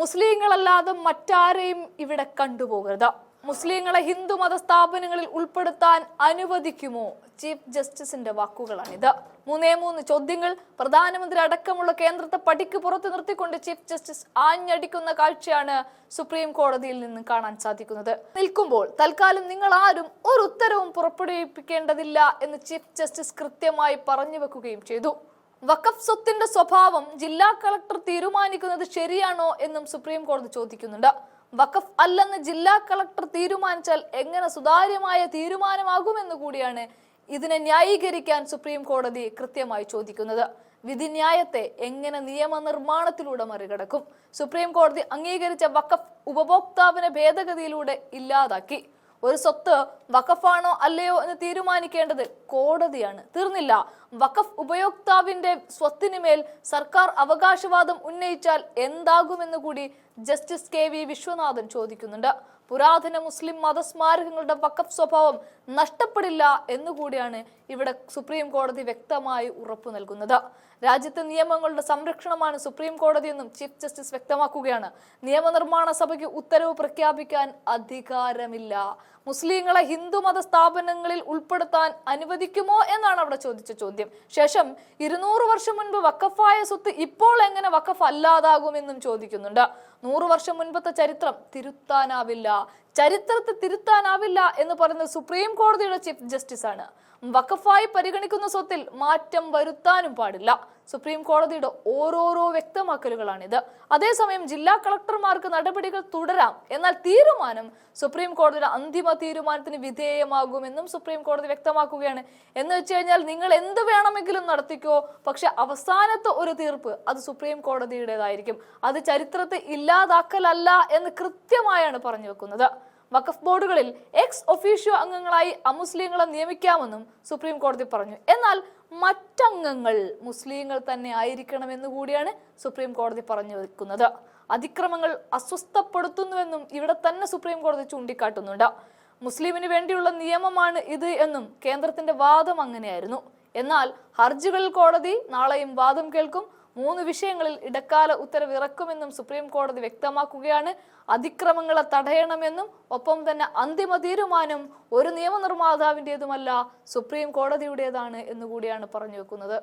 മുസ്ലിങ്ങളല്ലാതെ മറ്റാരെയും ഇവിടെ കണ്ടുപോകരുത്. മുസ്ലിങ്ങളെ ഹിന്ദു മത സ്ഥാപനങ്ങളിൽ ഉൾപ്പെടുത്താൻ അനുവദിക്കുമോ? ചീഫ് ജസ്റ്റിസിന്റെ വാക്കുകളാണിത്. മൂന്നേ മൂന്ന് ചോദ്യങ്ങൾ പ്രധാനമന്ത്രി അടക്കമുള്ള കേന്ദ്രത്തെ പടിക്ക് പുറത്തു നിർത്തിക്കൊണ്ട് ചീഫ് ജസ്റ്റിസ് ആഞ്ഞടിക്കുന്ന കാഴ്ചയാണ് സുപ്രീം കോടതിയിൽ നിന്ന് കാണാൻ സാധിക്കുന്നത്. നിൽക്കുമ്പോൾ തൽക്കാലം നിങ്ങൾ ആരും ഒരു ഉത്തരവും പുറപ്പെടുവിപ്പിക്കേണ്ടതില്ല എന്ന് ചീഫ് ജസ്റ്റിസ് കൃത്യമായി പറഞ്ഞു വെക്കുകയും ചെയ്തു. വഖഫ് സ്വത്തിന്റെ സ്വഭാവം ജില്ലാ കളക്ടർ തീരുമാനിക്കുന്നത് ശരിയാണോ എന്നും സുപ്രീം കോടതി ചോദിക്കുന്നുണ്ട്. വഖഫ് അല്ലെന്ന് ജില്ലാ കളക്ടർ തീരുമാനിച്ചാൽ എങ്ങനെ സുതാര്യമായ തീരുമാനമാകുമെന്ന് കൂടിയാണ് ഇതിനെ ന്യായീകരിക്കാൻ സുപ്രീം കോടതി കൃത്യമായി ചോദിക്കുന്നത്. വിധിന്യായത്തെ എങ്ങനെ നിയമനിർമ്മാണത്തിലൂടെ മറികടക്കും? സുപ്രീം കോടതി അംഗീകരിച്ച വഖഫ് ഉപഭോക്താവിനെ ഭേദഗതിയിലൂടെ ഇല്ലാതാക്കി. ഒരു സ്വത്ത് വഖഫാണോ അല്ലയോ എന്ന് തീരുമാനിക്കേണ്ടത് കോടതിയാണ്. തീർന്നില്ല. വഖഫ് ഉപയോക്താവിന്റെ സ്വത്തിന് മേൽ സർക്കാർ അവകാശവാദം ഉന്നയിച്ചാൽ എന്താകുമെന്ന് കൂടി ജസ്റ്റിസ് കെ വി വിശ്വനാഥൻ ചോദിക്കുന്നുണ്ട്. പുരാതന മുസ്ലിം മതസ്മാരകങ്ങളുടെ വഖഫ് സ്വഭാവം നഷ്ടപ്പെടില്ല എന്നുകൂടിയാണ് ഇവിടെ സുപ്രീം കോടതി വ്യക്തമായി ഉറപ്പു നൽകുന്നത്. രാജ്യത്തെ നിയമങ്ങളുടെ സംരക്ഷണമാണ് സുപ്രീം കോടതിയെന്നും ചീഫ് ജസ്റ്റിസ് വ്യക്തമാക്കുകയാണ്. നിയമനിർമ്മാണ സഭയ്ക്ക് ഉത്തരവ് പ്രഖ്യാപിക്കാൻ അധികാരമില്ല. മുസ്ലിങ്ങളെ ഹിന്ദു മത സ്ഥാപനങ്ങളിൽ ഉൾപ്പെടുത്താൻ അനുവദിക്കുമോ എന്നാണ് അവിടെ ചോദിച്ച ചോദ്യം. ശേഷം ഇരുന്നൂറ് വർഷം മുൻപ് വക്കഫായ സ്വത്ത് ഇപ്പോൾ എങ്ങനെ വക്കഫ് അല്ലാതാകുമെന്നും ചോദിക്കുന്നുണ്ട്. നൂറു വർഷം മുൻപത്തെ ചരിത്രം തിരുത്താനാവില്ല. ചരിത്രത്തെ തിരുത്താനാവില്ല എന്ന് പറയുന്നത് സുപ്രീം കോടതിയുടെ ചീഫ് ജസ്റ്റിസ് ആണ് വഖഫായി പരിഗണിക്കുന്ന സ്വത്തിൽ മാറ്റം വരുത്താനും പാടില്ല. സുപ്രീം കോടതിയുടെ ഓരോരോ വ്യക്തമാക്കലുകളാണിത്. അതേസമയം ജില്ലാ കളക്ടർമാർക്ക് നടപടികൾ തുടരാം എന്നാൽ തീരുമാനം സുപ്രീം കോടതിയുടെ അന്തിമ തീരുമാനത്തിന് വിധേയമാകുമെന്നും സുപ്രീം കോടതി വ്യക്തമാക്കുകയാണ്. എന്ന് വെച്ച് കഴിഞ്ഞാൽ നിങ്ങൾ എന്ത് വേണമെങ്കിലും നടത്തിക്കോ പക്ഷെ അവസാനത്തെ ഒരു തീർപ്പ് അത് സുപ്രീം കോടതിയുടേതായിരിക്കും അത് ചരിത്രത്തെ ഇല്ലാതാക്കലല്ല എന്ന് കൃത്യമായാണ് പറഞ്ഞു വെക്കുന്നത്. വഖഫ് ബോർഡുകളിൽ എക്സ് ഒഫീഷ്യോ അംഗങ്ങളായി അമുസ്ലിങ്ങളെ നിയമിക്കാമെന്നും സുപ്രീം കോടതി പറഞ്ഞു. എന്നാൽ മറ്റംഗങ്ങൾ മുസ്ലിങ്ങൾ തന്നെ ആയിരിക്കണമെന്ന് കൂടിയാണ് സുപ്രീം കോടതി പറഞ്ഞു വെക്കുന്നത്. അതിക്രമങ്ങൾ അസ്വസ്ഥപ്പെടുത്തുന്നുവെന്നും ഇവിടെ തന്നെ സുപ്രീം കോടതി ചൂണ്ടിക്കാട്ടുന്നുണ്ട്. മുസ്ലിമിന് വേണ്ടിയുള്ള നിയമമാണ് ഇത് എന്നും കേന്ദ്രത്തിന്റെ വാദം അങ്ങനെയായിരുന്നു. എന്നാൽ ഹർജികളിൽ കോടതി നാളെയും വാദം കേൾക്കും. മൂന്ന് വിഷയങ്ങളിൽ ഇടക്കാല ഉത്തരവ് ഇറക്കുമെന്നും സുപ്രീം കോടതി വ്യക്തമാക്കുകയാണ്. അതിക്രമങ്ങളെ തടയണമെന്നും ഒപ്പം തന്നെ അന്തിമ തീരുമാനം ഒരു നിയമനിർമ്മാതാവിന്റെതുമല്ല സുപ്രീം കോടതിയുടേതാണ് എന്നുകൂടിയാണ് പറഞ്ഞു വെക്കുന്നത്